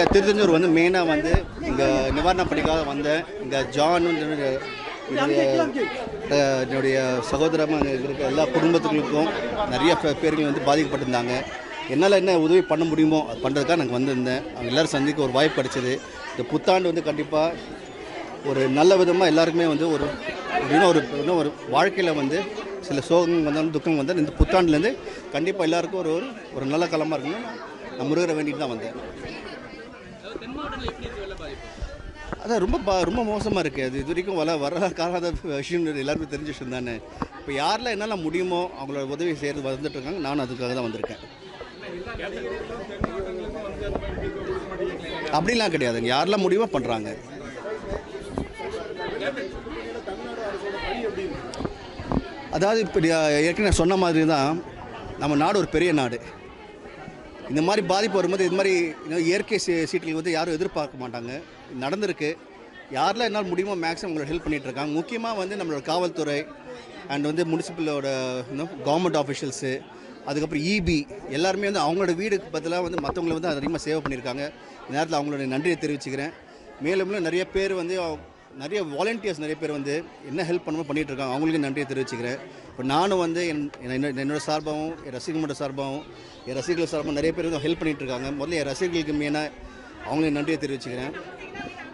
இங்கே திருத்தஞ்சூர் வந்து மெயினாக வந்து இங்கே நிவாரண பணிக்காக வந்தேன் இங்கே ஜான் என்னுடைய என்னுடைய சகோதரமாக அங்கே இருக்க எல்லா குடும்பத்துகளுக்கும் நிறைய பே- பேர்கள் வந்து பாதிக்கப்பட்டிருந்தாங்க. என்னால் என்ன உதவி பண்ண முடியுமோ அது பண்ணுறதுக்காக நாங்கள் வந்திருந்தேன். அவங்க எல்லோரும் சந்திக்க ஒரு வாய்ப்பு கிடச்சிது. இந்த புத்தாண்டு வந்து கண்டிப்பாக ஒரு நல்ல விதமாக எல்லாருக்குமே வந்து ஒரு இன்னும் ஒரு இன்னும் ஒரு வாழ்க்கையில் வந்து சில சோகங்கள் வந்தாலும் துக்கம் வந்தாலும் இந்த புத்தாண்டுலேருந்து கண்டிப்பாக எல்லாருக்கும் ஒரு ஒரு ஒரு நல்ல காலமாக இருக்கணும் நான் முருகரை வேண்டிட்டு தான் வந்தேன். அதான் ரொம்ப பா ரொம்ப மோசமாக இருக்குது அது இது வரைக்கும் வர வர காலாத விஷயம் எல்லாருக்கும் தெரிஞ்ச விஷயம் தானே. இப்போ யாரில் என்னால் முடியுமோ அவங்களோட உதவி செய்கிறது வந்துட்டு இருக்காங்க. நானும் அதுக்காக தான் வந்திருக்கேன். அப்படிலாம் கிடையாதுங்க. யாரெல்லாம் முடியுமோ பண்ணுறாங்க அதாவது இப்போ ஏற்கனவே சொன்ன மாதிரி தான் நம்ம நாடு ஒரு பெரிய நாடு. இந்த மாதிரி பாதிப்பு வரும்போது இது மாதிரி இயற்கை சீ சீட்டுகள் வந்து யாரும் எதிர்பார்க்க மாட்டாங்க. நடந்திருக்கு. யாரெல்லாம் என்னால் முடியுமோ மேக்ஸிமம் உங்களோட ஹெல்ப் பண்ணிகிட்டு இருக்காங்க. முக்கியமாக வந்து நம்மளோட காவல்துறை அண்ட் வந்து முனிசிபலோட கவர்மெண்ட் ஆஃபிஷியல்ஸு அதுக்கப்புறம் இபி எல்லாருமே வந்து அவங்களோட வீடுக்கு பதிலாக வந்து மற்றவங்களை வந்து அதிகமாக சேவை பண்ணியிருக்காங்க. இந்த நேரத்தில் அவங்களோட நன்றியை தெரிவிச்சுக்கிறேன். மேலும் நிறைய பேர் வந்து நிறைய வாலண்டியர்ஸ் நிறைய பேர் வந்து என்ன ஹெல்ப் பண்ணணுமோ பண்ணிகிட்டு இருக்காங்க அவங்களுக்கு நன்றியை தெரிவிச்சுக்கிறேன். இப்போ நானும் வந்து என் என்னோடய சார்பாகவும் என் ரசிகர்களோட சார்பாகவும் என் ரசிகர்கள் சார்பாகவும் நிறைய பேர் வந்து ஹெல்ப் பண்ணிகிட்டு இருக்காங்க முதல்ல என் ரசிகர்களுக்கு மெயினாக அவங்களுக்கு நன்றியை தெரிவிச்சுக்கிறேன்.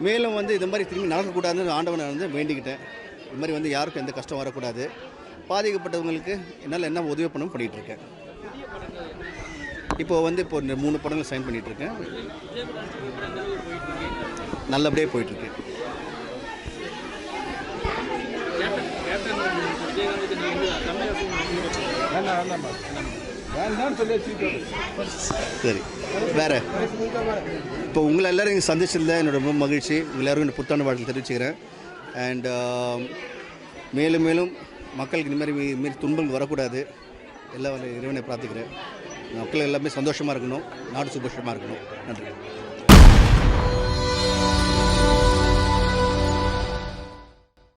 மேலும் வந்து இது மாதிரி திரும்பி நடக்கக்கூடாதுன்னு ஆண்டவனை வந்து வேண்டிக்கிட்டேன். இது மாதிரி வந்து யாருக்கும் எந்த கஷ்டம் வரக்கூடாது. பாதிக்கப்பட்டவங்களுக்கு என்னால் என்ன உதவி பண்ணவும் பண்ணிகிட்டு இருக்கேன் இப்போ வந்து இப்போ மூணு படங்கள் சைன் பண்ணிகிட்ருக்கேன் இருக்கேன் நல்லபடியாக போயிட்டுருக்கு. சரி. வேற. இப்போ உங்களை எல்லோரும் இங்கே சந்திச்சதில் என்னோட ரொம்ப மகிழ்ச்சி. உங்க எல்லாருக்கும் இந்த புத்தாண்டு வாழ்க்கை தெரிவிச்சுக்கிறேன். அண்ட் um, மேலும் மேலும் மக்களுக்கு இந்த இதுமாரி துன்பங்கள் வரக்கூடாது. எல்லா இறைவனை பிரார்த்திக்கிறேன். மக்கள் எல்லாமே சந்தோஷமாக இருக்கணும். நாடு சுபோஷமாக இருக்கணும். நன்றி.